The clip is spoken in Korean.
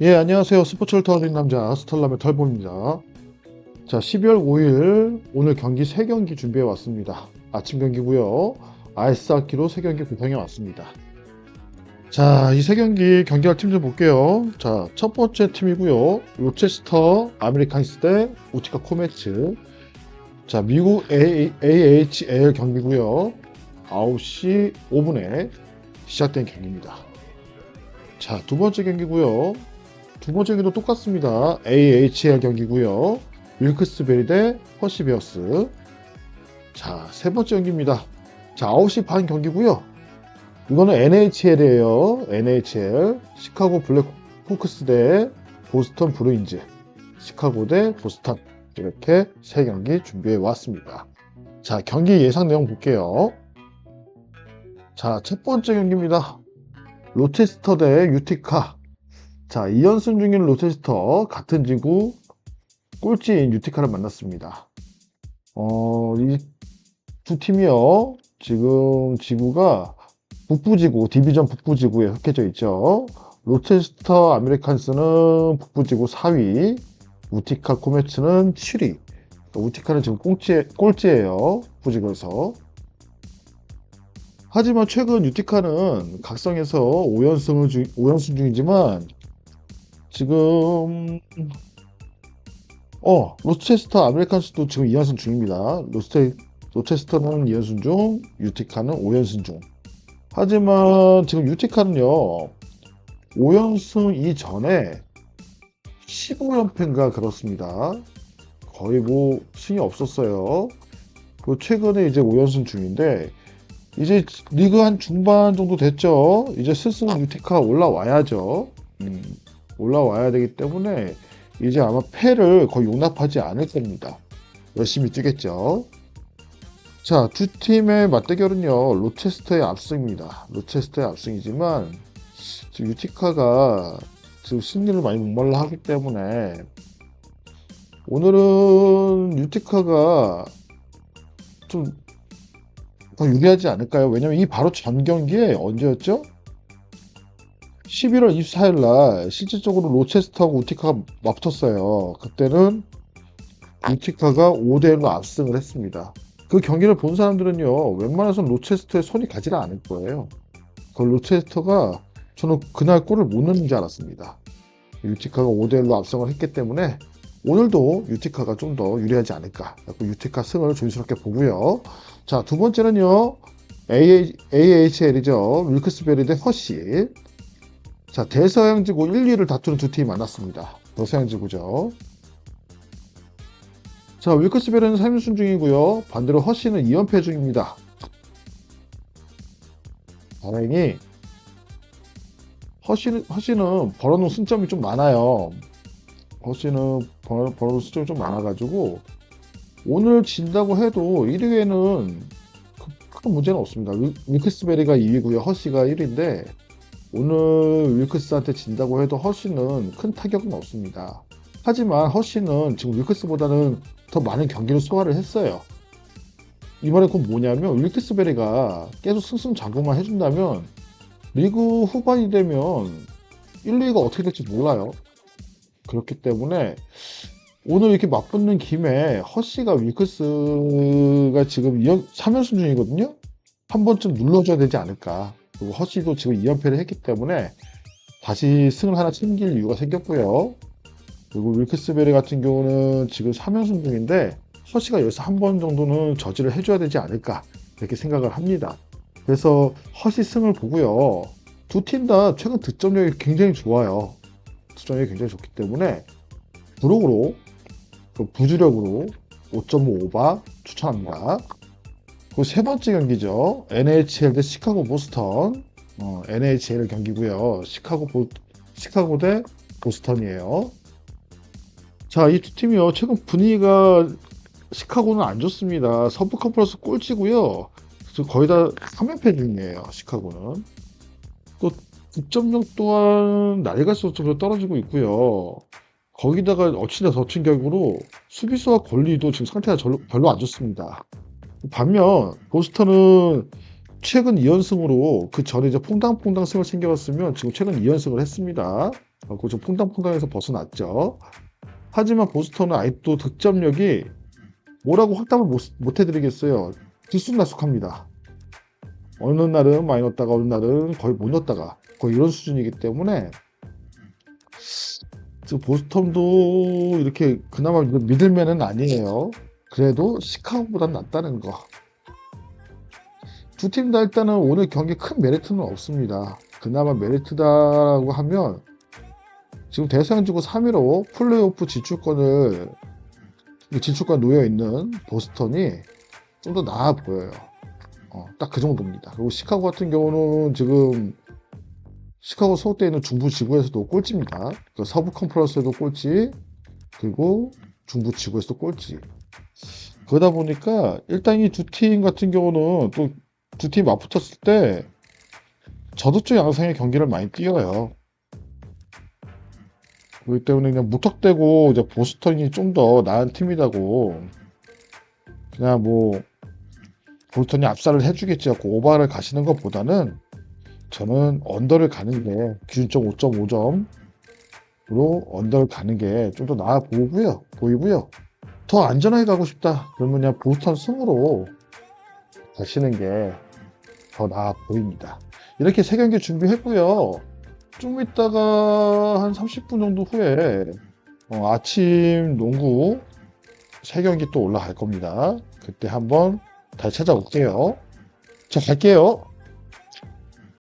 예, 안녕하세요. 스포츠를 터진 남자 스탈람의 털보입니다. 자, 12월 5일 오늘 경기 3경기 준비해 왔습니다. 아침 경기고요. 아이스하키로 3경기 구성해 왔습니다. 자, 이 3경기 경기할 팀 좀 볼게요. 자, 첫 번째 팀이고요. 로체스터 아메리칸스 대 우티카 코메츠. 자, 미국 A, AHL 경기고요. 9시 5분에 시작된 경기입니다. 자, 두 번째 경기고요. 두 번째 경기도 똑같습니다. AHL 경기고요. 윌크스베리 대 허시베어스. 자, 세 번째 경기입니다. 자, 9시 반 경기고요. 이거는 NHL이에요. NHL. 시카고 블랙 호크스 대 보스턴 브루인즈. 시카고 대 보스턴. 이렇게 세 경기 준비해 왔습니다. 자, 경기 예상 내용 볼게요. 자, 첫 번째 경기입니다. 로체스터 대 유티카. 자, 2연승 중인 로체스터 같은 지구 꼴찌인 유티카를 만났습니다. 어, 이 두 팀이요. 지금 지구가 북부지구, 디비전 북부지구에 속해져 있죠. 로체스터 아메리칸스는 북부지구 4위, 우티카 코메츠는 7위. 우티카는 지금 꼴찌, 꼴찌예요. 북부지구에서. 하지만 최근 유티카는 각성에서 5연승을 중, 5연승 중이지만 지금 어 로체스터 아메리칸스도 지금 2연승 중입니다. 로체, 로체스터는 2연승 중, 유티카는 5연승 중. 하지만 지금 유티카는요 5연승 이전에 15연패인가 그렇습니다. 거의 뭐 승이 없었어요. 그 최근에 이제 5연승 중인데 이제 리그 한 중반 정도 됐죠. 이제 슬슬 유티카가 올라와야죠. 음, 올라와야 되기 때문에 이제 아마 패를 거의 용납하지 않을 겁니다. 열심히 뛰겠죠. 자, 두 팀의 맞대결은요, 로체스터의 압승입니다. 로체스터의 압승이지만, 지금 유티카가 지금 승리를 많이 목말라 하기 때문에, 오늘은 유티카가 좀 더 유리하지 않을까요? 왜냐면 이 바로 전 경기에 언제였죠? 11월 24일 날 실질적으로 로체스터하고 우티카가 맞붙었어요. 그때는 우티카가 5대1로 압승을 했습니다. 그 경기를 본 사람들은요, 웬만해서는 로체스터에 손이 가지를 않을 거예요. 그 로체스터가 저는 그날 골을 못 넣는 줄 알았습니다. 유티카가 5대1로 압승을 했기 때문에 오늘도 유티카가 좀 더 유리하지 않을까. 유티카 승을 조심스럽게 보고요. 자, 두 번째는요. AHL이죠. 밀크스베리 대 허시. 자, 대서양 지구 1, 2를 다투는 두 팀이 만났습니다. 대서양 지구죠. 자, 윌크스베리는 3연승 중이고요. 반대로 허시는 2연패 중입니다. 다행히 허시는, 허시는 벌어놓은 승점이 좀 많아요. 허시는 벌, 벌어놓은 승점이 좀 많아가지고 오늘 진다고 해도 1위에는 큰 문제는 없습니다. 윌- 윌크스베리가 2위고요. 허시가 1위인데 오늘 윌크스한테 진다고 해도 허시는 큰 타격은 없습니다. 하지만 허시는 지금 윌크스보다는 더 많은 경기를 소화를 했어요. 이번에 그건 뭐냐면 윌크스베리가 계속 승승장구만 해준다면 리그 후반이 되면 1, 2위가 어떻게 될지 몰라요. 그렇기 때문에 오늘 이렇게 맞붙는 김에 허씨가 윌크스가 지금 2연, 3연승 중이거든요. 한 번쯤 눌러줘야 되지 않을까. 그리고 허씨도 지금 2연패를 했기 때문에 다시 승을 하나 챙길 이유가 생겼고요. 그리고 윌크스베리 같은 경우는 지금 3연승 중인데 허씨가 여기서 한 번 정도는 저지를 해줘야 되지 않을까 이렇게 생각을 합니다. 그래서 허씨 승을 보고요. 두 팀 다 최근 득점력이 굉장히 좋아요. 득점력이 굉장히 좋기 때문에 부록으로 그 부주력으로 5.5 오바 추천합니다. 그리고 세 번째 경기죠. NHL 대 시카고 보스턴. 어, NHL 경기고요. 시카고 보, 시카고 대 보스턴이에요. 자, 이 두 팀이요. 최근 분위기가 시카고는 안 좋습니다. 서부 컨퍼런스 꼴찌고요. 거의 다 3연패 중이에요. 시카고는. 또 득점력 또한 날이 갈수록 좀 떨어지고 있고요. 거기다가 어찌나 덮친 격으로 수비수와 권리도 지금 상태가 별로 안 좋습니다. 반면 보스턴은 최근 2연승으로 그 전에 이제 퐁당퐁당 승을 챙겨갔으면 지금 최근 2연승을 했습니다. 그좀 퐁당퐁당해서 벗어났죠. 하지만 보스턴은 아직도 득점력이 뭐라고 확답을 못, 못 해드리겠어요. 들쑥날쑥합니다. 어느 날은 많이 넣었다가 어느 날은 거의 못 넣었다가 거의 이런 수준이기 때문에 보스턴도 이렇게 그나마 믿을만은 아니에요. 그래도 시카고보단 낫다는 거. 두 팀 다 일단은 오늘 경기 큰 메리트는 없습니다. 그나마 메리트다라고 하면 지금 대상지구 3위로 플레이오프 진출권을 진출권 놓여 있는 보스턴이 좀 더 나아 보여요. 어, 딱 그 정도입니다. 그리고 시카고 같은 경우는 지금 시카고 소속되어 있는 중부 지구에서도 꼴찌입니다. 그 서부 컨퍼런스에도 꼴찌, 그리고 중부 지구에서도 꼴찌. 그러다 보니까 일단 이 두 팀 같은 경우는 또 두 팀 맞붙었을 때 저도쪽 양상의 경기를 많이 뛰어요. 그렇기 때문에 그냥 무턱대고 이제 보스턴이 좀 더 나은 팀이라고 그냥 뭐 보스턴이 압살을 해주겠지 하고 오바를 가시는 것보다는 저는 언더를 가는 게 기준점 5.5점으로 언더를 가는 게 좀 더 나아 보이고요. 보이고요. 더 안전하게 가고 싶다. 그러면 그냥 보스턴 승으로 가시는 게 더 나아 보입니다. 이렇게 세 경기 준비했고요. 좀 있다가 한 30분 정도 후에 어, 아침 농구 세 경기 또 올라갈 겁니다. 그때 한번 다시 찾아올게요. 자, 갈게요.